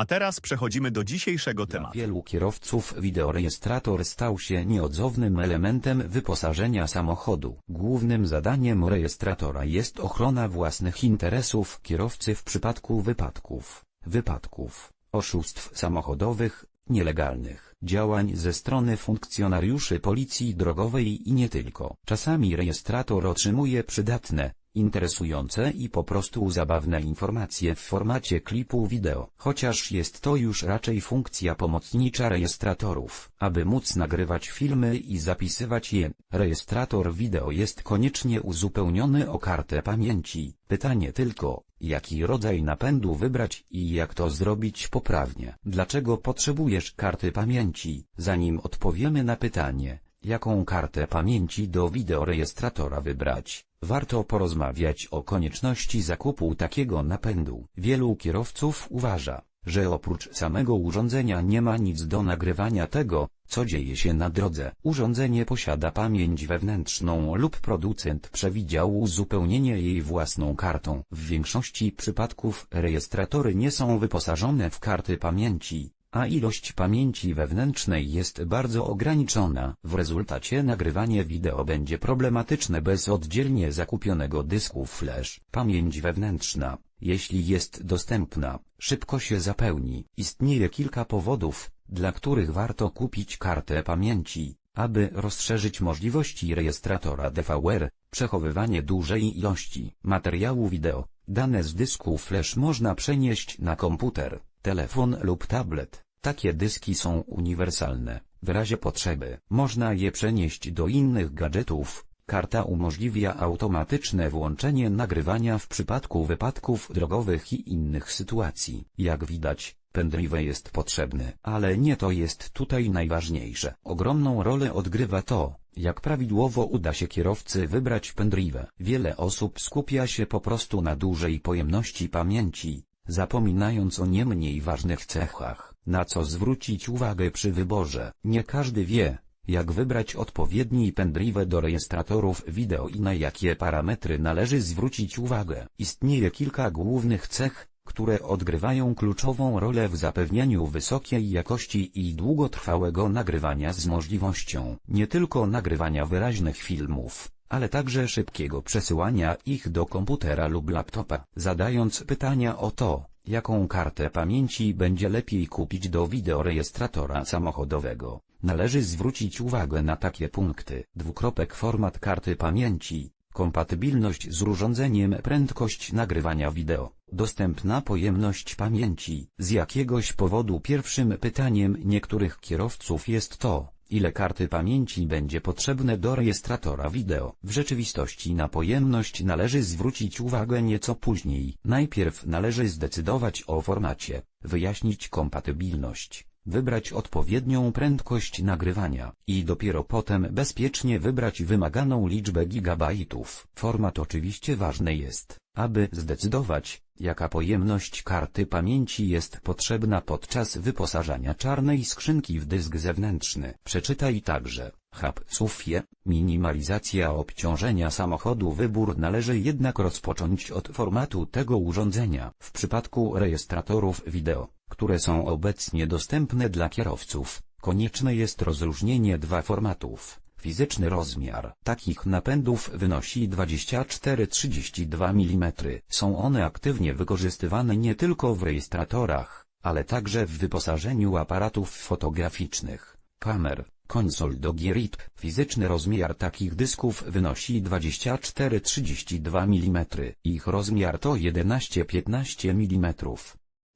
A teraz przechodzimy do dzisiejszego Dla tematu. wielu kierowców wideorejestrator stał się nieodzownym elementem wyposażenia samochodu. Głównym zadaniem rejestratora jest ochrona własnych interesów kierowcy w przypadku wypadków, wypadków, oszustw samochodowych, nielegalnych działań ze strony funkcjonariuszy policji drogowej i nie tylko. Czasami rejestrator otrzymuje przydatne, interesujące i po prostu zabawne informacje w formacie klipu wideo. Chociaż jest to już raczej funkcja pomocnicza rejestratorów. Aby móc nagrywać filmy i zapisywać je, rejestrator wideo jest koniecznie uzupełniony o kartę pamięci. Pytanie tylko, jaki rodzaj napędu wybrać i jak to zrobić poprawnie. Dlaczego potrzebujesz karty pamięci? Zanim odpowiemy na pytanie, jaką kartę pamięci do wideorejestratora wybrać, warto porozmawiać o konieczności zakupu takiego napędu. Wielu kierowców uważa, że oprócz samego urządzenia nie ma nic do nagrywania tego, co dzieje się na drodze. Urządzenie posiada pamięć wewnętrzną lub producent przewidział uzupełnienie jej własną kartą. W większości przypadków rejestratory nie są wyposażone w karty pamięci, a ilość pamięci wewnętrznej jest bardzo ograniczona. W rezultacie nagrywanie wideo będzie problematyczne bez oddzielnie zakupionego dysku flash. Pamięć wewnętrzna, jeśli jest dostępna, szybko się zapełni. Istnieje kilka powodów, dla których warto kupić kartę pamięci, aby rozszerzyć możliwości rejestratora DVR, przechowywanie dużej ilości materiału wideo. Dane z dysku flash można przenieść na komputer, telefon lub tablet. Takie dyski są uniwersalne. W razie potrzeby można je przenieść do innych gadżetów. Karta umożliwia automatyczne włączenie nagrywania w przypadku wypadków drogowych i innych sytuacji. Jak widać, pendrive jest potrzebny, ale nie to jest tutaj najważniejsze. Ogromną rolę odgrywa to, jak prawidłowo uda się kierowcy wybrać pendrive. Wiele osób skupia się po prostu na dużej pojemności pamięci, zapominając o nie mniej ważnych cechach, na co zwrócić uwagę przy wyborze. Nie każdy wie, jak wybrać odpowiedni pendrive do rejestratorów wideo i na jakie parametry należy zwrócić uwagę. Istnieje kilka głównych cech, które odgrywają kluczową rolę w zapewnianiu wysokiej jakości i długotrwałego nagrywania z możliwością nie tylko nagrywania wyraźnych filmów, ale także szybkiego przesyłania ich do komputera lub laptopa. Zadając pytania o to, jaką kartę pamięci będzie lepiej kupić do wideorejestratora samochodowego, należy zwrócić uwagę na takie punkty. Dwukropek format karty pamięci, kompatybilność z urządzeniem, prędkość nagrywania wideo, dostępna pojemność pamięci. Z jakiegoś powodu pierwszym pytaniem niektórych kierowców jest to, ile karty pamięci będzie potrzebne do rejestratora wideo. W rzeczywistości na pojemność należy zwrócić uwagę nieco później. Najpierw należy zdecydować o formacie, wyjaśnić kompatybilność, wybrać odpowiednią prędkość nagrywania i dopiero potem bezpiecznie wybrać wymaganą liczbę gigabajtów. Format oczywiście ważny jest, aby zdecydować, jaka pojemność karty pamięci jest potrzebna podczas wyposażania czarnej skrzynki w dysk zewnętrzny. Przeczytaj także, hub SUFie, minimalizacja obciążenia samochodu Wybór należy jednak rozpocząć od formatu tego urządzenia. W przypadku rejestratorów wideo, które są obecnie dostępne dla kierowców, konieczne jest rozróżnienie dwa formatów. Fizyczny rozmiar takich napędów wynosi 24-32 mm. Są one aktywnie wykorzystywane nie tylko w rejestratorach, ale także w wyposażeniu aparatów fotograficznych, kamer, konsol do gier. Fizyczny rozmiar takich dysków wynosi 24-32 mm. Ich rozmiar to 11-15 mm.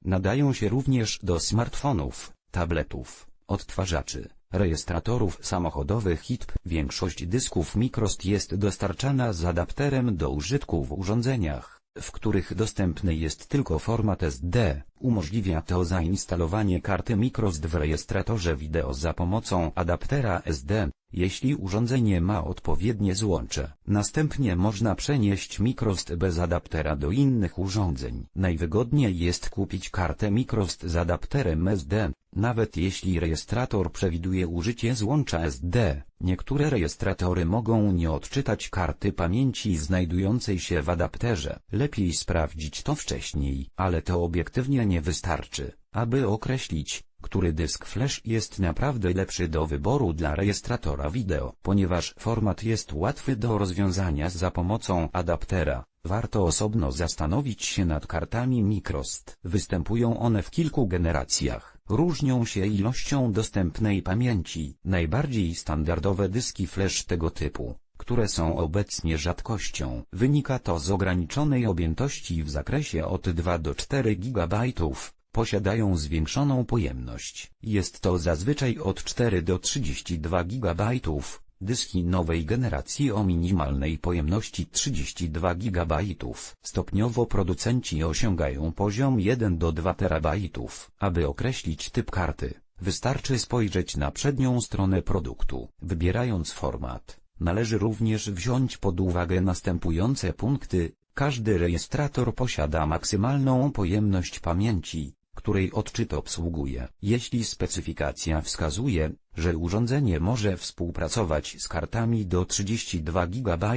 Nadają się również do smartfonów, tabletów, odtwarzaczy, rejestratorów samochodowych ITP. Większość dysków Microst jest dostarczana z adapterem do użytku w urządzeniach, w których dostępny jest tylko format SD. Umożliwia to zainstalowanie karty Microst w rejestratorze wideo za pomocą adaptera SD. Jeśli urządzenie ma odpowiednie złącze. Następnie można przenieść mikrost bez adaptera do innych urządzeń. Najwygodniej jest kupić kartę mikrost z adapterem SD, nawet jeśli rejestrator przewiduje użycie złącza SD. Niektóre rejestratory mogą nie odczytać karty pamięci znajdującej się w adapterze. Lepiej sprawdzić to wcześniej, ale to obiektywnie nie wystarczy, aby określić, który dysk flash jest naprawdę lepszy do wyboru dla rejestratora wideo. Ponieważ format jest łatwy do rozwiązania za pomocą adaptera, warto osobno zastanowić się nad kartami Microst. Występują one w kilku generacjach. Różnią się ilością dostępnej pamięci. Najbardziej standardowe dyski flash tego typu które są obecnie rzadkością. Wynika to z ograniczonej objętości w zakresie od 2 do 4 GB, posiadają zwiększoną pojemność. Jest to zazwyczaj od 4 do 32 GB. Dyski nowej generacji o minimalnej pojemności 32 GB. Stopniowo producenci osiągają poziom 1 do 2 TB. Aby określić typ karty, wystarczy spojrzeć na przednią stronę produktu. Wybierając format, należy również wziąć pod uwagę następujące punkty. Każdy rejestrator posiada maksymalną pojemność pamięci, której odczyt obsługuje. Jeśli specyfikacja wskazuje, że urządzenie może współpracować z kartami do 32 GB,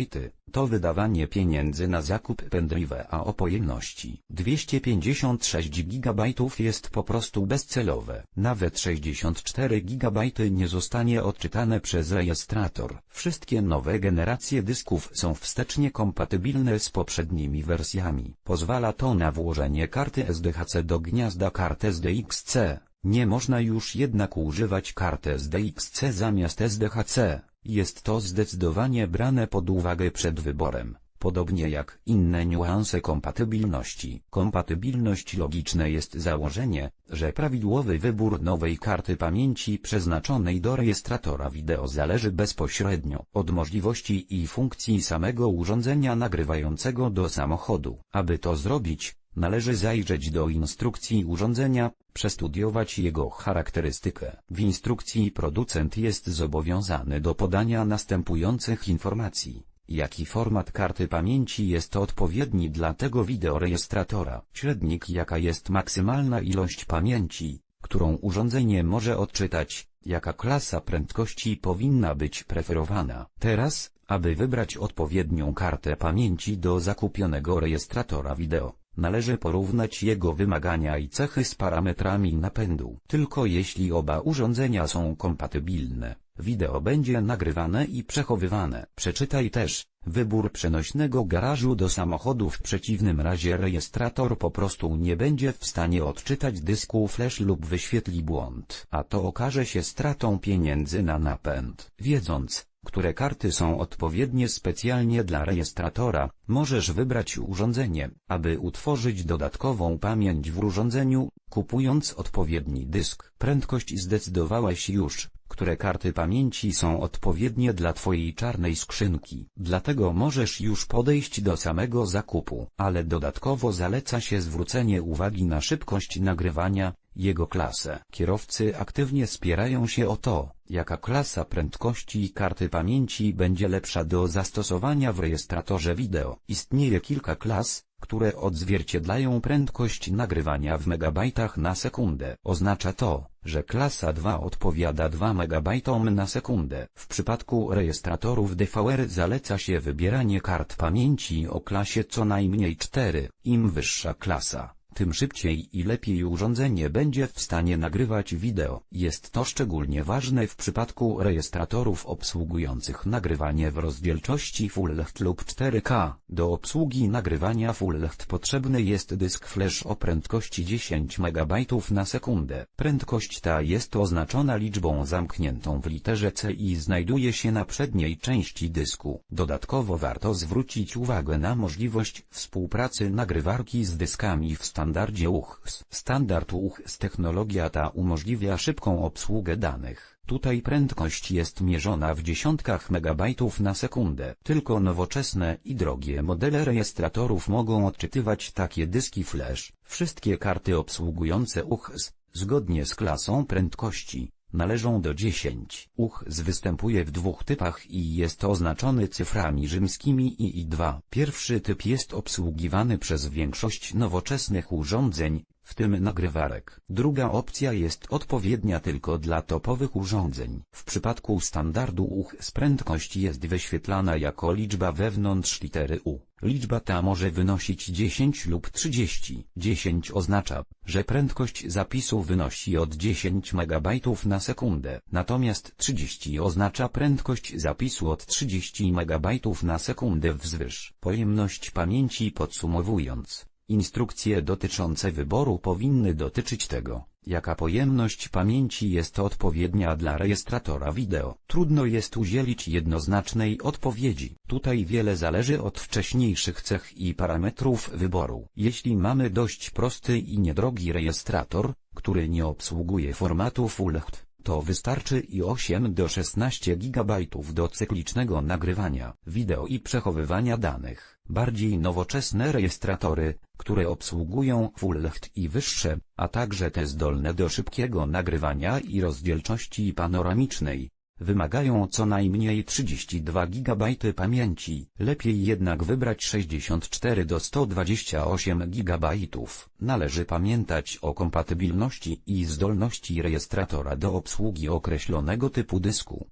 to wydawanie pieniędzy na zakup pendrive'a o pojemności 256 GB jest po prostu bezcelowe. Nawet 64 GB nie zostanie odczytane przez rejestrator. Wszystkie nowe generacje dysków są wstecznie kompatybilne z poprzednimi wersjami. Pozwala to na włożenie karty SDHC do gniazda kart SDXC. Nie można już jednak używać karty SDXC zamiast SDHC. Jest to zdecydowanie brane pod uwagę przed wyborem, podobnie jak inne niuanse kompatybilności. Kompatybilność logiczne jest założenie, że prawidłowy wybór nowej karty pamięci przeznaczonej do rejestratora wideo zależy bezpośrednio od możliwości i funkcji samego urządzenia nagrywającego do samochodu. Aby to zrobić, Należy zajrzeć do instrukcji urządzenia, przestudiować jego charakterystykę. W instrukcji producent jest zobowiązany do podania następujących informacji. Jaki format karty pamięci jest odpowiedni dla tego wideorejestratora? Średnik jaka jest maksymalna ilość pamięci, którą urządzenie może odczytać? Jaka klasa prędkości powinna być preferowana? Teraz, aby wybrać odpowiednią kartę pamięci do zakupionego rejestratora wideo, Należy porównać jego wymagania i cechy z parametrami napędu. Tylko jeśli oba urządzenia są kompatybilne, wideo będzie nagrywane i przechowywane. Przeczytaj też, wybór przenośnego garażu do samochodu w przeciwnym razie rejestrator po prostu nie będzie w stanie odczytać dysku flash lub wyświetli błąd. A to okaże się stratą pieniędzy na napęd. Wiedząc, które karty są odpowiednie specjalnie dla rejestratora, możesz wybrać urządzenie, aby utworzyć dodatkową pamięć w urządzeniu, kupując odpowiedni dysk. Prędkość zdecydowałeś już, które karty pamięci są odpowiednie dla Twojej czarnej skrzynki. Dlatego możesz już podejść do samego zakupu, ale dodatkowo zaleca się zwrócenie uwagi na szybkość nagrywania, jego klasę. Kierowcy aktywnie spierają się o to, jaka klasa prędkości karty pamięci będzie lepsza do zastosowania w rejestratorze wideo. Istnieje kilka klas, które odzwierciedlają prędkość nagrywania w megabajtach na sekundę. Oznacza to, że klasa 2 odpowiada 2 MB na sekundę. W przypadku rejestratorów DVR zaleca się wybieranie kart pamięci o klasie co najmniej 4. Im wyższa klasa, tym szybciej i lepiej urządzenie będzie w stanie nagrywać wideo. Jest to szczególnie ważne w przypadku rejestratorów obsługujących nagrywanie w rozdzielczości Full HD lub 4K. Do obsługi nagrywania Full HD potrzebny jest dysk flash o prędkości 10 MB na sekundę. Prędkość ta jest oznaczona liczbą zamkniętą w literze C i znajduje się na przedniej części dysku. Dodatkowo warto zwrócić uwagę na możliwość współpracy nagrywarki z dyskami w standardzie standardzie UHS. Standard UHS technologia ta umożliwia szybką obsługę danych. Tutaj prędkość jest mierzona w dziesiątkach megabajtów na sekundę. Tylko nowoczesne i drogie modele rejestratorów mogą odczytywać takie dyski flash. Wszystkie karty obsługujące UHS, zgodnie z klasą prędkości, należą do 10. UHS występuje w dwóch typach i jest oznaczony cyframi rzymskimi i I2. Pierwszy typ jest obsługiwany przez większość nowoczesnych urządzeń, w tym nagrywarek. Druga opcja jest odpowiednia tylko dla topowych urządzeń. W przypadku standardu UHS prędkość jest wyświetlana jako liczba wewnątrz litery U. Liczba ta może wynosić 10 lub 30. 10 oznacza, że prędkość zapisu wynosi od 10 MB na sekundę, natomiast 30 oznacza prędkość zapisu od 30 MB na sekundę wzwyż. Pojemność pamięci podsumowując, instrukcje dotyczące wyboru powinny dotyczyć tego, jaka pojemność pamięci jest odpowiednia dla rejestratora wideo. Trudno jest udzielić jednoznacznej odpowiedzi. Tutaj wiele zależy od wcześniejszych cech i parametrów wyboru. Jeśli mamy dość prosty i niedrogi rejestrator, który nie obsługuje formatu Full HD, to wystarczy i 8 do 16 GB do cyklicznego nagrywania wideo i przechowywania danych. Bardziej nowoczesne rejestratory, które obsługują Full HD i wyższe, a także te zdolne do szybkiego nagrywania i rozdzielczości panoramicznej, wymagają co najmniej 32 GB pamięci. Lepiej jednak wybrać 64 do 128 GB. Należy pamiętać o kompatybilności i zdolności rejestratora do obsługi określonego typu dysku.